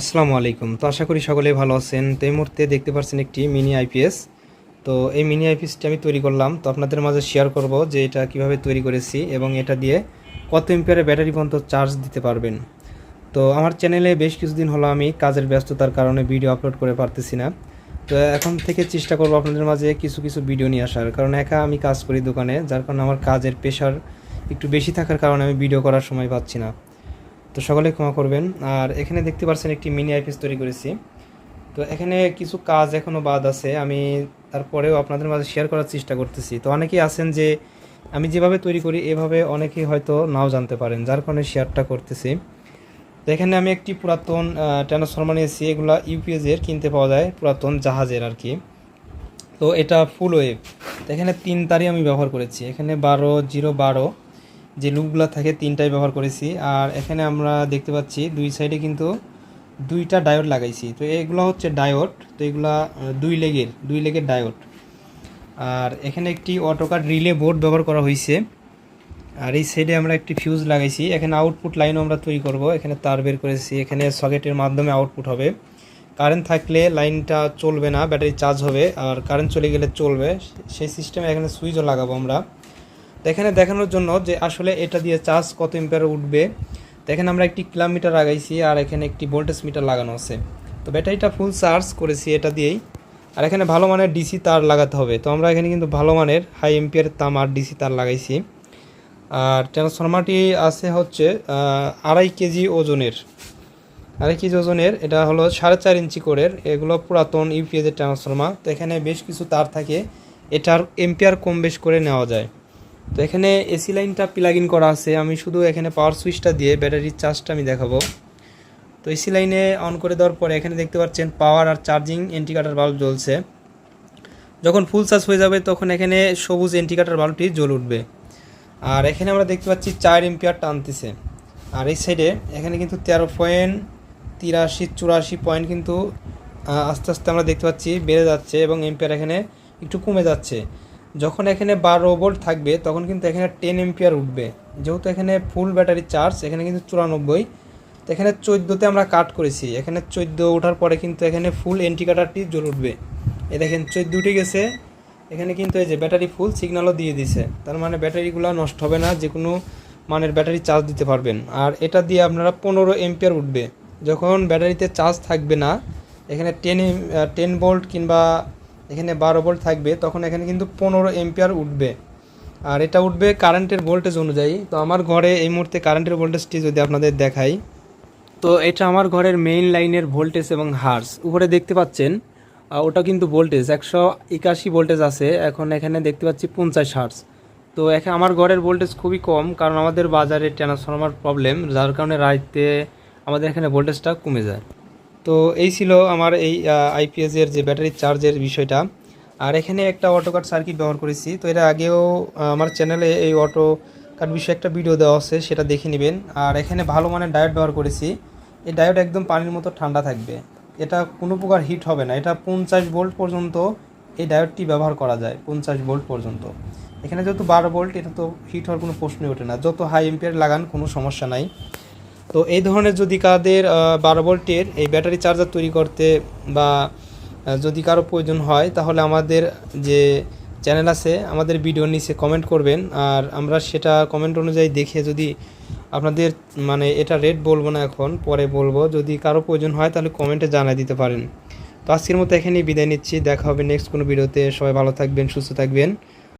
আসসালামু আলাইকুম। তো আশা করি সকলেই ভালো আছেন। তো এই মুহূর্তে দেখতে পাচ্ছেন একটি মিনি আইপিএস তো এই মিনি আইপিএসটি আমি তৈরি করলাম। তো আপনাদের মাঝে শেয়ার করব যে এটা কীভাবে তৈরি করেছি এবং এটা দিয়ে কত এম্পিয়ারের ব্যাটারি পর্যন্ত চার্জ দিতে পারবেন। তো আমার চ্যানেলে বেশ কিছুদিন হলো আমি কাজের ব্যস্ততার কারণে ভিডিও আপলোড করে পারতেছি না। তো এখন থেকে চেষ্টা করব আপনাদের মাঝে কিছু কিছু ভিডিও নিয়ে আসার। কারণ একা আমি কাজ করি দোকানে, যার কারণে আমার কাজের প্রেশার একটু বেশি থাকার কারণে আমি ভিডিও করার সময় পাচ্ছি না। তো সকলে ক্ষমা করবেন। আর এখানে দেখতে পাচ্ছেন একটি মিনি আইপিএস তৈরি করেছি। তো এখানে কিছু কাজ এখনও বাদ আছে। আমি তারপরেও আপনাদের মাঝে শেয়ার করার চেষ্টা করতেছি। তো অনেকেই আছেন যে, আমি যেভাবে তৈরি করি, এভাবে অনেকেই হয়তো নাও জানতে পারেন, যার কারণে শেয়ারটা করতেছি। তো এখানে আমি একটি পুরাতন ট্রান্সফরমার নিয়েছি। এগুলা ইউপিএসের কিনতে পাওয়া যায়, পুরাতন জাহাজের আর কি। তো এটা ফুল ওয়েভ এখানে তিন তারই আমি ব্যবহার করেছি। এখানে বারো, জিরো, বারো। যে লুপগুলো থাকে, তিনটাই ব্যবহার করেছি। আর এখানে আমরা দেখতে পাচ্ছি দুই সাইডে কিন্তু দুইটা ডায়োড লাগাইছি। তো এগুলো হচ্ছে ডায়োড তো এগুলা দুই লেগের দুই লেগের ডায়োড আর এখানে একটি অটোকার রিলে বোর্ড ব্যবহার করা হয়েছে আর এই সাইডে আমরা একটি ফিউজ লাগাইছি। এখানে আউটপুট লাইনও আমরা তৈরি করব। এখানে তার বের করেছি। এখানে সকেটের মাধ্যমে আউটপুট হবে। কারেন্ট থাকলে লাইনটা চলবে না ব্যাটারি চার্জ হবে। আর কারেন্ট চলে গেলে চলবে। সেই সিস্টেমে এখানে সুইচও লাগাবো আমরা। তো এখানে দেখানোর জন্য যে আসলে এটা দিয়ে চার্জ কত এম্পিয়ার উঠবে। তো এখানে আমরা একটি কিলোমিটার লাগাইছি আর এখানে একটি ভোল্টেজ মিটার লাগানো আছে। তো ব্যাটারিটা ফুল চার্জ করেছি এটা দিয়েই। আর এখানে ভালো মানের ডিসি তার লাগাতে হবে। তো আমরা এখানে কিন্তু ভালো মানের হাই এম্পিয়ার তাম আর ডিসি তার লাগাইছি। আর ট্রান্সফরমারটি আছে হচ্ছে আড়াই কেজি ওজনের। আড়াই কেজি ওজনের, এটা হলো সাড়ে চার ইঞ্চি কোরের। এগুলো পুরাতন ইউপিএসের ট্রান্সফরমার তো এখানে বেশ কিছু তার থাকে। এটার এম্পিয়ার কম বেশ করে নেওয়া যায়। তো এখানে এসি লাইনটা প্লাগ ইন করা আছে। আমি শুধু এখানে পাওয়ার সুইচটা দিয়ে ব্যাটারির চার্জটা আমি দেখাবো। তো এসি লাইনে অন করে দেওয়ার পরে এখানে দেখতে পাচ্ছেন পাওয়ার আর চার্জিং ইন্ডিকেটার বাল্ব জ্বলছে। যখন ফুল চার্জ হয়ে যাবে তখন এখানে সবুজ ইন্ডিকেটার বাল্বটি জ্বলে উঠবে। আর এখানে আমরা দেখতে পাচ্ছি চার এম্পিয়ার টানতেছে। আর এই সাইডে এখানে কিন্তু তেরো পয়েন্ট তিরাশি, চুরাশি পয়েন্ট কিন্তু আস্তে আস্তে আমরা দেখতে পাচ্ছি বেড়ে যাচ্ছে এবং এম্পিয়ার এখানে একটু কমে যাচ্ছে। যখন এখানে বারো ভোল্ট থাকবে, তখন কিন্তু এখানে টেন এম্পিয়ার উঠবে। যেহেতু এখানে ফুল ব্যাটারি চার্জ এখানে কিন্তু চুরানব্বই। তো এখানে চোদ্দোতে আমরা কাট করেছি। এখানে চোদ্দ ওঠার পরে কিন্তু এখানে ফুল এন্টিকাটারটি জ্বলে উঠবে। এ দেখেন, চোদ্দ উঠে গেছে। এখানে কিন্তু এই যে ব্যাটারি ফুল সিগন্যালও দিয়ে দিছে। তার মানে ব্যাটারিগুলো নষ্ট হবে না যে কোনো মানের ব্যাটারি চার্জ দিতে পারবেন। আর এটা দিয়ে আপনারা পনেরো এম্পিয়ার উঠবে। যখন ব্যাটারিতে চার্জ থাকবে না, এখানে টেন টেন ভোল্ট কিংবা এখানে বারো ভোল্ট থাকবে, তখন এখানে কিন্তু পনেরো এম্পিয়ার উঠবে। আর এটা উঠবে কারেন্টের ভোল্টেজ অনুযায়ী। তো আমার ঘরে এই মুহূর্তে কারেন্টের ভোল্টেজটি যদি আপনাদের দেখাই, তো এটা আমার ঘরের মেইন লাইনের ভোল্টেজ এবং হার্স উপরে দেখতে পাচ্ছেন ওটা কিন্তু ভোল্টেজ একশো একাশি ভোল্টেজ আছে, এখন এখানে দেখতে পাচ্ছি পঞ্চাশ হার্স তো এখানে আমার ঘরের ভোল্টেজ খুবই কম, কারণ আমাদের বাজারে ট্রান্সফরমার প্রবলেম যার কারণে রাইতে আমাদের এখানে ভোল্টেজটা কমে যায়। তো এই ছিল আমার এই আইপিএস এর যে ব্যাটারি চার্জের বিষয়টা। আর এখানে একটা অটো কাট সার্কিট ব্যবহার করেছি। তো এর আগেও আমার চ্যানেলে এই অটো কাট বিষয়ে একটা ভিডিও দেওয়া আছে, সেটা দেখে নেবেন। আর এখানে ভালো মানের ডায়োড ব্যবহার করেছি। এই ডায়োড একদম পানির মতো ঠান্ডা থাকবে। এটা কোনো প্রকার হিট হবে না। এটা পঞ্চাশ ভোল্ট পর্যন্ত এই ডায়োডটি ব্যবহার করা যায়, পঞ্চাশ ভোল্ট পর্যন্ত। এখানে যেহেতু বারো ভোল্ট এটা তো হিট হওয়ার কোনো প্রশ্নই ওঠে না। যত হাই এম্পিয়ার লাগান, কোনো সমস্যা নাই। তো এই ধরনের যদি কাদের বারো ভোল্টের এই ব্যাটারি চার্জার তৈরি করতে বা যদি কারও প্রয়োজন হয়, তাহলে আমাদের যে চ্যানেল আছে, আমাদের ভিডিও নিচে কমেন্ট করবেন। আর আমরা সেটা কমেন্ট অনুযায়ী দেখে যদি আপনাদের মানে এটা রেট বলব না এখন, পরে বলব। যদি কারও প্রয়োজন হয়, তাহলে কমেন্টে জানাই দিতে পারেন। তো আজকের মতো এখানেই বিদায় নিচ্ছি। দেখা হবে নেক্সট কোনো ভিডিওতে। সবাই ভালো থাকবেন, সুস্থ থাকবেন।